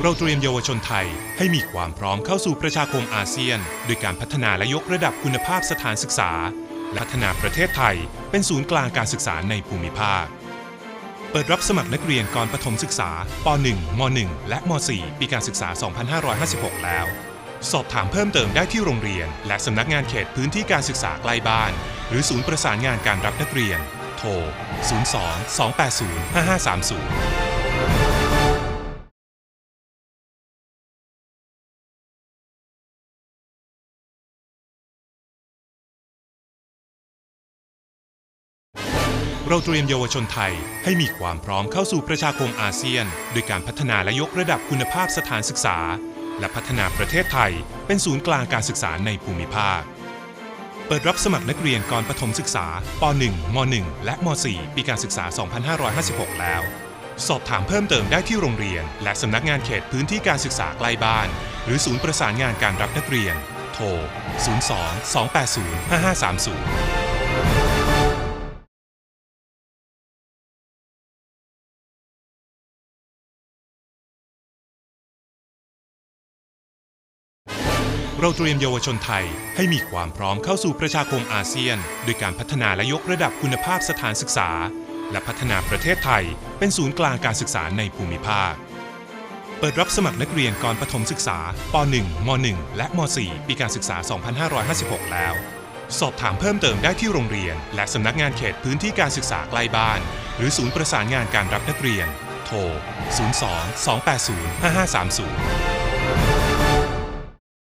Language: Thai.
เราเตรียมเยาวชนไทยให้มีความพร้อมเข้าสู่ประชาคมอาเซียน โดยการพัฒนาและยกระดับคุณภาพสถานศึกษา และพัฒนาประเทศไทย เป็นศูนย์กลางการศึกษาในภูมิภาค เปิดรับสมัครนักเรียนก่อนประถมศึกษาป .1 ม .1 และม .4 ปีการศึกษา 2556 แล้ว สอบถามเพิ่มเติมได้ที่โรงเรียน และสำนักงานเขตพื้นที่การศึกษาใกล้บ้าน หรือศูนย์ประสานงานการรับนักเรียน โทร 02 280 5530 เราเตรียมเยาวชนไทย ให้มีความพร้อมเข้าสู่ประชาคมอาเซียน โดยการพัฒนาและยกระดับคุณภาพสถานศึกษา และพัฒนาประเทศไทย เป็นศูนย์กลางการศึกษาในภูมิภาค เปิดรับสมัครนักเรียนก่อนประถมศึกษาป .1 ม .1 และม .4 ปีการศึกษา 2556 แล้ว สอบถามเพิ่มเติมได้ที่โรงเรียน และสำนักงานเขตพื้นที่การศึกษาใกล้บ้าน หรือศูนย์ประสานงานการรับนักเรียน โทร 02 280 5530 เราเตรียมเยาวชนไทยให้มีความพร้อมเข้าสู่ประชาคมอาเซียน โดยการพัฒนาและยกระดับคุณภาพสถานศึกษา และพัฒนาประเทศไทย เป็นศูนย์กลางการศึกษาในภูมิภาค เปิดรับสมัครนักเรียนก่อนประถมศึกษาป .1 ม .1 และม .4 ปีการศึกษา 2556 แล้ว สอบถามเพิ่มเติมได้ที่โรงเรียน และสำนักงานเขตพื้นที่การศึกษาใกล้บ้าน หรือศูนย์ประสานงานการรับนักเรียน โทร 02 280 5530